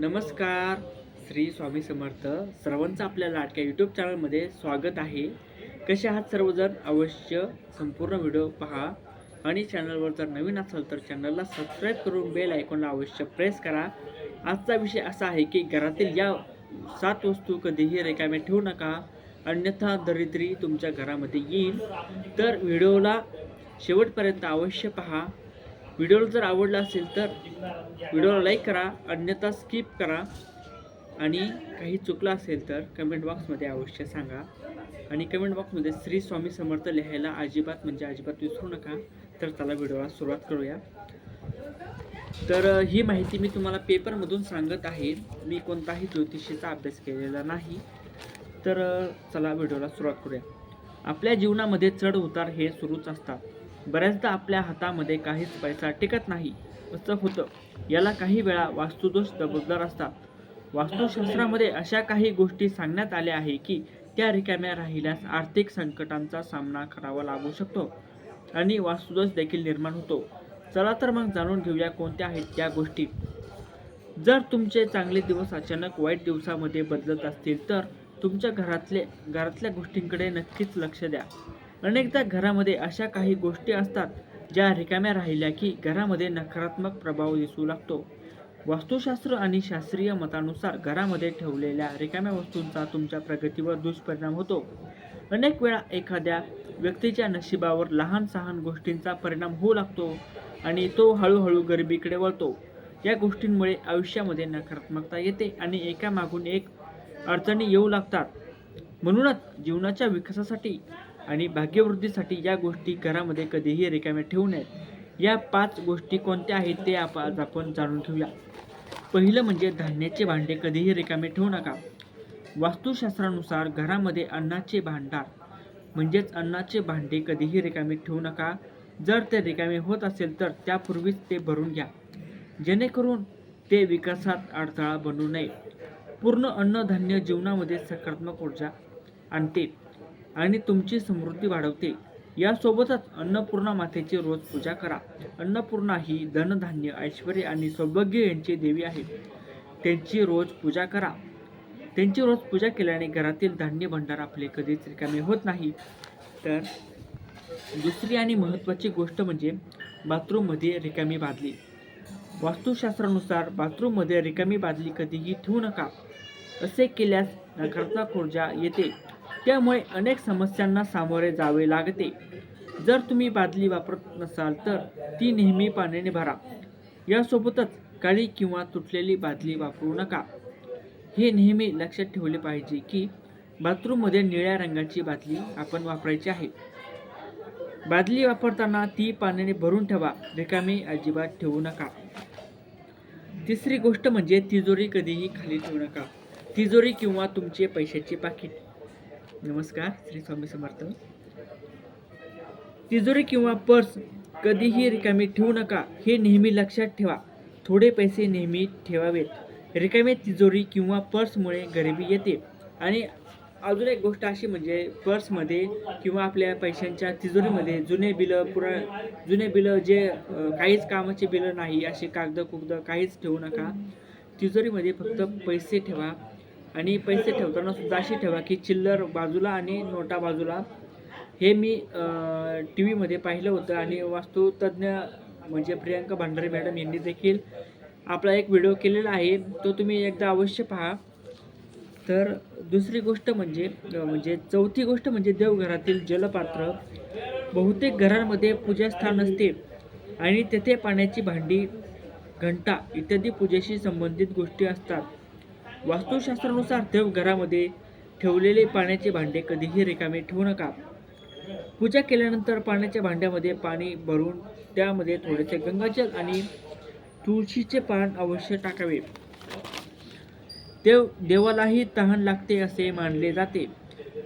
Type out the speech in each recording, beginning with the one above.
नमस्कार. श्री स्वामी समर्थ. सर्वांचं आपल्या लाटक्या यूट्यूब चॅनलमध्ये स्वागत आहे. कसे आहात सर्वजण? अवश्य संपूर्ण व्हिडिओ पहा. आणि चॅनलवर जर नवीन असाल तर चॅनलला सबस्क्राईब करून बेल आयकॉनला अवश्य प्रेस करा. आजचा विषय असा आहे की घरातील या सात वस्तू कधीही रिकाम्या ठेवू नका. अन्यथा दरिद्री तुमच्या घरामध्ये येईल. तर व्हिडिओला शेवटपर्यंत अवश्य पहा. व्हिडिओ जर आवडला असेल तर व्हिडिओला लाईक करा अन्यथा स्किप करा. आणि काही चुकलं असेल तर कमेंट बॉक्समध्ये अवश्य सांगा. आणि कमेंट बॉक्समध्ये श्री स्वामी समर्थ लिहायला अजिबात म्हणजे अजिबात विसरू नका. तर त्याला व्हिडिओला सुरुवात करूया. तर ही माहिती मी तुम्हाला पेपरमधून सांगत आहे. मी कोणताही ज्योतिषीचा अभ्यास केलेला नाही. तर चला व्हिडिओला सुरुवात करूया. आपल्या जीवनामध्ये चढ उतार हे सुरूच असतात. बऱ्याचदा आपल्या हातामध्ये काहीच पैसा टिकत नाही असं होतं. याला काही वेळा वास्तुदोष जबाबदार असतात. वास्तुशास्त्रामध्ये अशा काही गोष्टी सांगण्यात आल्या आहे की त्या रिकाम्या राहिल्यास आर्थिक संकटांचा सामना करावा लागू शकतो आणि वास्तुदोष देखील निर्माण होतो. चला तर मग जाणून घेऊया कोणत्या आहेत त्या गोष्टी. जर तुमचे चांगले दिवस अचानक वाईट दिवसामध्ये बदलत असतील तर तुमच्या घरातले घरातल्या गोष्टींकडे नक्कीच लक्ष द्या. अनेकदा घरामध्ये अशा काही गोष्टी असतात ज्या रिकाम्या राहिल्या की घरामध्ये नकारात्मक प्रभाव दिसू लागतो. वास्तुशास्त्र आणि शास्त्रीय मतानुसार घरामध्ये ठेवलेल्या रिकाम्या वस्तूंचा तुमच्या प्रगतीवर दुष्परिणाम होतो. अनेक वेळा एखाद्या व्यक्तीच्या नशिबावर लहान सहान गोष्टींचा परिणाम होऊ लागतो आणि तो हळूहळू गरिबीकडे वळतो. या गोष्टींमुळे आयुष्यामध्ये नकारात्मकता येते आणि एकामागून एक अडचणी येऊ लागतात. म्हणूनच जीवनाच्या विकासासाठी आणि भाग्यवृद्धीसाठी या गोष्टी घरामध्ये कधीही रिकाम्या ठेवू नयेत. या पाच गोष्टी कोणत्या आहेत ते आप आज आपण जाणून घेऊया. पहिलं म्हणजे धान्याचे भांडे कधीही रिकामे ठेवू नका. वास्तुशास्त्रानुसार घरामध्ये अन्नाचे भांडार म्हणजेच अन्नाचे भांडे कधीही रिकामे ठेवू नका. जर ते रिकामे होत असेल तर त्यापूर्वीच ते भरून घ्या. जेणेकरून ते विकासात अडथळा बनू नये. पूर्ण अन्नधान्य जीवनामध्ये सकारात्मक ऊर्जा आणते. आणि तुमची समृद्धी वाढवते. यासोबतच अन्नपूर्णा मातेची रोज पूजा करा. अन्नपूर्णा ही धनधान्य ऐश्वर आणि सौभाग्य यांची देवी आहे. त्यांची रोज पूजा करा. त्यांची रोज पूजा केल्याने घरातील धान्य भंडार आपले कधीच रिकामे होत नाही. तर दुसरी आणि महत्त्वाची गोष्ट म्हणजे बाथरूममध्ये रिकामी बादली. वास्तुशास्त्रानुसार बाथरूममध्ये रिकामी बादली कधीही ठेवू नका. असे केल्यास नकारात्मक ऊर्जा येते. त्यामुळे अनेक समस्यांना सामोरे जावे लागते. जर तुम्ही बादली वापरत नसाल तर ती नेहमी पाण्याने भरा. यासोबतच काळी किंवा तुटलेली बादली वापरू नका. हे नेहमी लक्षात ठेवले पाहिजे की बाथरूममध्ये निळ्या रंगाची बादली आपण वापरायची आहे. बादली वापरताना ती पाण्याने भरून ठेवा रिकामी अजिबात ठेवू नका. तिसरी गोष्ट म्हणजे तिजोरी कधीही खाली ठेवू नका. तिजोरी किंवा तुमचे पैशाचे पाकिट. नमस्कार श्री स्वामी समर्थ. तिजोरी किंवा पर्स कधीही रिकामी ठेवू नका हे नेहमी लक्षात ठेवा. थोडे पैसे नेहमी ठेवावेत. रिकामे तिजोरी किंवा पर्समुळे गरिबी येते. आणि अजून एक गोष्ट अशी म्हणजे पर्समध्ये किंवा आपल्या पैशांच्या तिजोरीमध्ये जुने बिलं पुरा जुने बिलं जे काहीच कामाचे बिलं नाही असे कागद कुगद काहीच ठेवू नका. तिजोरीमध्ये फक्त पैसे ठेवा. आणि पैसे ठेवताना सुद्धा अशी ठेवा की चिल्लर बाजूला आणि नोटा बाजूला. हे मी टी व्हीमध्ये पाहिलं होतं आणि वास्तुतज्ञ म्हणजे प्रियांका भांडारे मॅडम यांनी देखील आपला एक व्हिडिओ केलेला आहे. तो तुम्ही एकदा अवश्य पहा. तर दुसरी गोष्ट म्हणजे म्हणजे चौथी गोष्ट म्हणजे देवघरातील जलपात्र. बहुतेक घरांमध्ये पूजास्थान असते आणि तेथे पाण्याची भांडी घंटा इत्यादी पूजेशी संबंधित गोष्टी असतात. वास्तुशास्त्रानुसार देवघरामध्ये ठेवलेले पाण्याचे भांडे कधीही रिकामे ठेवू नका. पूजा केल्यानंतर पाण्याच्या भांड्यामध्ये पाणी भरून त्यामध्ये थोडेसे गंगाजल आणि तुळशीचे पान अवश्य टाकावे. देव देवालाही तहान लागते असे मानले जाते.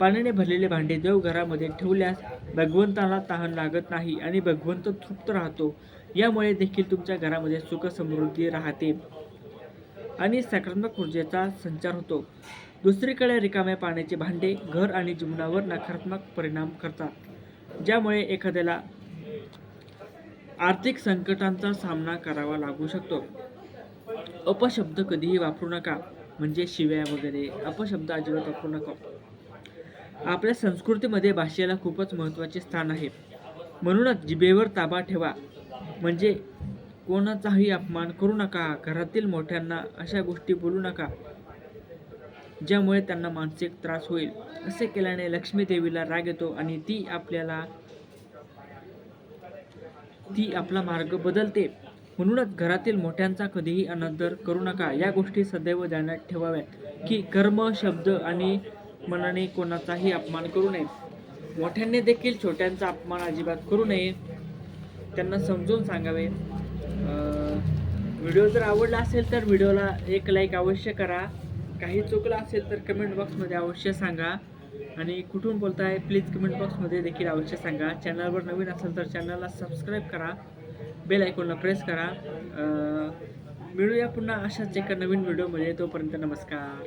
पाण्याने भरलेले भांडे देवघरामध्ये ठेवल्यास भगवंताला तहान लागत नाही आणि भगवंत तृप्त राहतो. यामुळे देखील तुमच्या घरामध्ये सुख समृद्धी राहते. आणि सकारात्मक ऊर्जेचा संचार होतो. दुसरीकडे रिकाम्या पाण्याचे भांडे घर आणि जीवनावर नकारात्मक परिणाम करतात. ज्यामुळे एखाद्याला आर्थिक संकटांचा सामना करावा लागू शकतो. अपशब्द कधीही वापरू नका म्हणजे शिव्या वगैरे. अपशब्द अजिबात वापरू नका. आपल्या संस्कृतीमध्ये भाषेला खूपच महत्त्वाचे स्थान आहे. म्हणूनच जिभेवर ताबा ठेवा म्हणजे कोणाचाही अपमान करू नका. घरातील मोठ्यांना अशा गोष्टी बोलू नका ज्यामुळे त्यांना मानसिक त्रास होईल. असे केल्याने लक्ष्मी देवीला राग येतो आणि ती आपल्याला ती आपला मार्ग बदलते. म्हणूनच घरातील मोठ्यांचा कधीही अनादर करू नका. या गोष्टी सदैव ध्यानात ठेवाव्यात की कर्म शब्द आणि मनाने कोणाचाही अपमान करू नये. मोठ्यांनी देखील छोट्यांचा अपमान अजिबात करू नये. त्यांना समजून सांगावे. व्हिडिओ जर आवडला असेल तर व्हिडिओला एक लाईक अवश्य करा. काही चुकलं असेल तर कमेंट बॉक्समध्ये अवश्य सांगा. आणि कुठून बोलताय प्लीज कमेंट बॉक्समध्ये देखील अवश्य सांगा. चॅनलवर नवीन असेल तर चॅनलला सबस्क्राईब करा. बेल आयकॉनला प्रेस करा. मिळूया पुन्हा अशाच एका नवीन व्हिडिओमध्ये तोपर्यंत नमस्कार.